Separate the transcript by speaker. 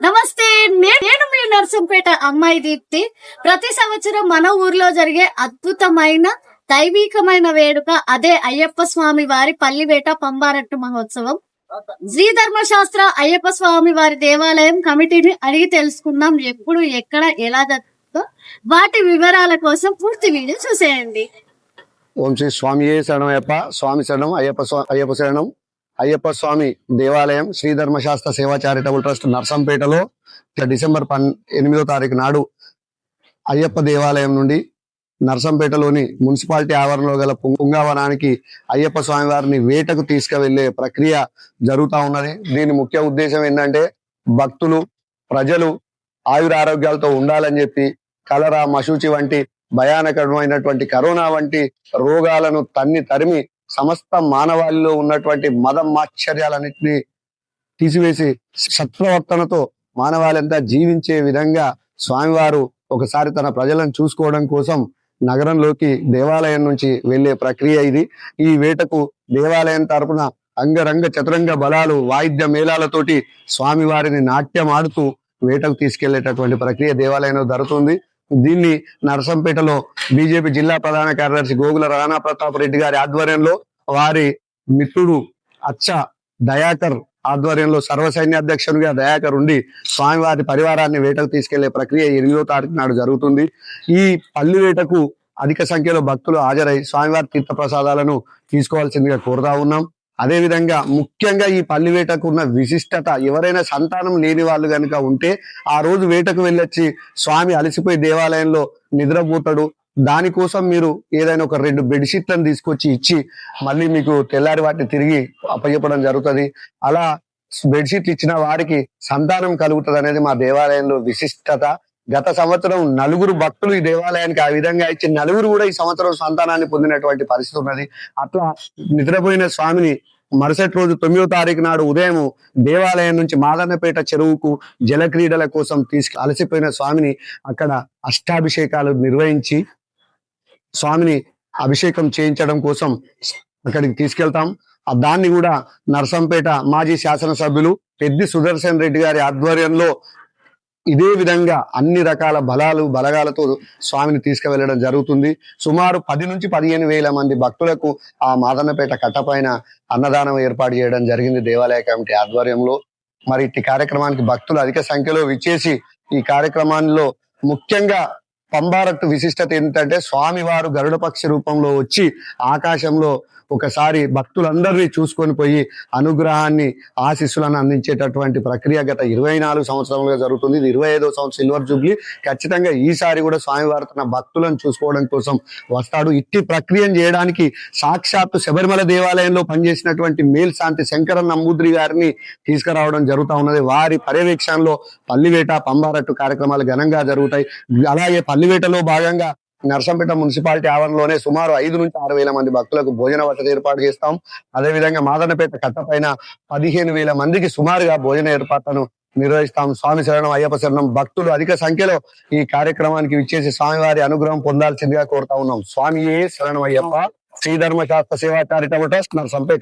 Speaker 1: నమస్తే నేను మీ నర్సంపేట అమ్మాయి దీప్తి. ప్రతి సంవత్సరం మన ఊర్లో జరిగే అద్భుతమైన దైవీకమైన వేడుక అదే అయ్యప్ప స్వామి వారి పల్లివేట పంబారట్టు మహోత్సవం. శ్రీ ధర్మశాస్త్ర అయ్యప్ప స్వామి వారి దేవాలయం కమిటీని అడిగి తెలుసుకుందాం. ఎప్పుడు ఎక్కడ ఎలా జరుగుతుందో వాటి వివరాల కోసం పూర్తి వీడియో చూసేయండి.
Speaker 2: ఓం శ్రీ స్వామి శరణం అయ్యప్ప స్వామి శరణం అయ్యప్ప అయ్యప్ప శరణం. అయ్యప్ప స్వామి దేవాలయం శ్రీ ధర్మశాస్త్ర సేవా చారిటబుల్ ట్రస్ట్ నర్సంపేటలో డిసెంబర్ పన్ ఎనిమిదో తారీఖు నాడు అయ్యప్ప దేవాలయం నుండి నర్సంపేటలోని మున్సిపాలిటీ ఆవరణలో గల పుంగావనానికి అయ్యప్ప స్వామి వారిని వేటకు తీసుకువెళ్ళే ప్రక్రియ జరుగుతా ఉన్నది. దీని ముఖ్య ఉద్దేశం ఏంటంటే భక్తులు ప్రజలు ఆయుర ఆరోగ్యాలతో ఉండాలని చెప్పి కలరా మశూచి వంటి భయానకరమైనటువంటి కరోనా వంటి రోగాలను తన్ని తరిమి సమస్త మానవాళిలో ఉన్నటువంటి మదం మాశ్చర్యాలన్నింటినీ తీసివేసి సత్ప్రవర్తనతో మానవాళంతా జీవించే విధంగా స్వామివారు ఒకసారి తన ప్రజలను చూసుకోవడం కోసం నగరంలోకి దేవాలయం నుంచి వెళ్ళే ప్రక్రియ ఇది. ఈ వేటకు దేవాలయం తరపున అంగరంగ చతురంగ బలాలు వాయిద్య మేళాలతోటి స్వామివారిని నాట్యం ఆడుతూ వేటకు తీసుకెళ్ళేటటువంటి ప్రక్రియ దేవాలయంలో జరుగుతుంది. దీన్ని నరసంపేటలో బీజేపీ జిల్లా ప్రధాన కార్యదర్శి గోగుల రాణా ప్రతాప్ రెడ్డి గారి ఆధ్వర్యంలో వారి మిత్రుడు అచ్చ దయాకర్ ఆధ్వర్యంలో సర్వ సైన్యాధ్యక్షునిగా దయాకర్ ఉండి స్వామివారి పరివారాన్ని వేటకు తీసుకెళ్ళే ప్రక్రియ ఎనిమిదో తారీఖు నాడు జరుగుతుంది. ఈ పల్లి వేటకు అధిక సంఖ్యలో భక్తులు హాజరై స్వామివారి తీర్థ ప్రసాదాలను తీసుకోవాల్సిందిగా కోరుతా ఉన్నాం. అదేవిధంగా ముఖ్యంగా ఈ పల్లి వేటకు ఉన్న విశిష్టత ఎవరైనా సంతానం లేని వాళ్ళు కనుక ఉంటే ఆ రోజు వేటకు వెళ్ళొచ్చి స్వామి అలసిపోయి దేవాలయంలో నిద్రపోతాడు. దానికోసం మీరు ఏదైనా ఒక రెండు బెడ్షీట్లను తీసుకొచ్చి ఇచ్చి మళ్ళీ మీకు తెల్లారి వాటిని తిరిగి అప్పచెప్పడం జరుగుతుంది. అలా బెడ్షీట్లు ఇచ్చిన వారికి సంతానం కలుగుతుంది అనేది మా దేవాలయంలో విశిష్టత. గత సంవత్సరం నలుగురు భక్తులు ఈ దేవాలయానికి ఆ విధంగా ఇచ్చి నలుగురు కూడా ఈ సంవత్సరం సంతానాన్ని పొందినటువంటి పరిస్థితి ఉన్నది. అట్లా నిద్రపోయిన స్వామిని మరుసటి రోజు తొమ్మిదో తారీఖు నాడు ఉదయం దేవాలయం నుంచి మాదన్నపేట చెరువుకు జల క్రీడల కోసం తీసుకు అలసిపోయిన స్వామిని అక్కడ అష్టాభిషేకాలు నిర్వహించి స్వామిని అభిషేకం చేయించడం కోసం అక్కడికి తీసుకెళ్తాం. ఆ దాన్ని కూడా నర్సంపేట మాజీ శాసనసభ్యులు పెద్ది సుదర్శన్ రెడ్డి గారి ఆధ్వర్యంలో ఇదే విధంగా అన్ని రకాల బలాలు బలగాలతో స్వామిని తీసుకువెళ్ళడం జరుగుతుంది. సుమారు పది నుంచి పదిహేను వేల మంది భక్తులకు ఆ మాదన్నపేట కట్టపైన అన్నదానం ఏర్పాటు చేయడం జరిగింది దేవాలయ కమిటీ ఆధ్వర్యంలో. మరి ఇట్టి కార్యక్రమానికి భక్తులు అధిక సంఖ్యలో విచ్చేసి ఈ కార్యక్రమాల్లో ముఖ్యంగా పంబారట్టు విశిష్టత ఏంటంటే స్వామివారు గరుడ పక్షి రూపంలో వచ్చి ఆకాశంలో ఒకసారి భక్తులందరినీ చూసుకొని పోయి అనుగ్రహాన్ని ఆశీస్సులను అందించేటటువంటి ప్రక్రియ గత ఇరవై నాలుగు సంవత్సరాలుగా జరుగుతుంది. ఇది ఇరవై ఐదో సంవత్సరం సిల్వర్ జూబ్లీ. ఖచ్చితంగా ఈసారి కూడా స్వామివారు తన భక్తులను చూసుకోవడం కోసం వస్తాడు. ఇట్టి ప్రక్రియను చేయడానికి సాక్షాత్తు శబరిమల దేవాలయంలో పనిచేసినటువంటి మేల్ శాంతి శంకర నమ్మూద్రి గారిని తీసుకురావడం జరుగుతూ ఉన్నది. వారి పర్యవేక్షణలో పల్లివేట పంబారట్టు కార్యక్రమాలు ఘనంగా జరుగుతాయి. అలాగే పల్లివేటలో భాగంగా నర్సంపేట మున్సిపాలిటీ ఆవరణలోనే సుమారు ఐదు నుంచి ఆరు వేల మంది భక్తులకు భోజన వసతి ఏర్పాటు చేస్తాం. అదేవిధంగా మాదనపేట కట్టపైన పదిహేను వేల మందికి సుమారుగా భోజన ఏర్పాట్లను నిర్వహిస్తాం. స్వామి శరణం అయ్యప్ప శరణం భక్తులు అధిక సంఖ్యలో ఈ కార్యక్రమానికి విచ్చేసి స్వామివారి అనుగ్రహం పొందాల్సిందిగా కోరుతా ఉన్నాం. స్వామియే శరణం అయ్యప్ప. శ్రీ ధర్మశాస్త్ర సేవా చారిటబుల్ ట్రస్ట్ నర్సంపేట.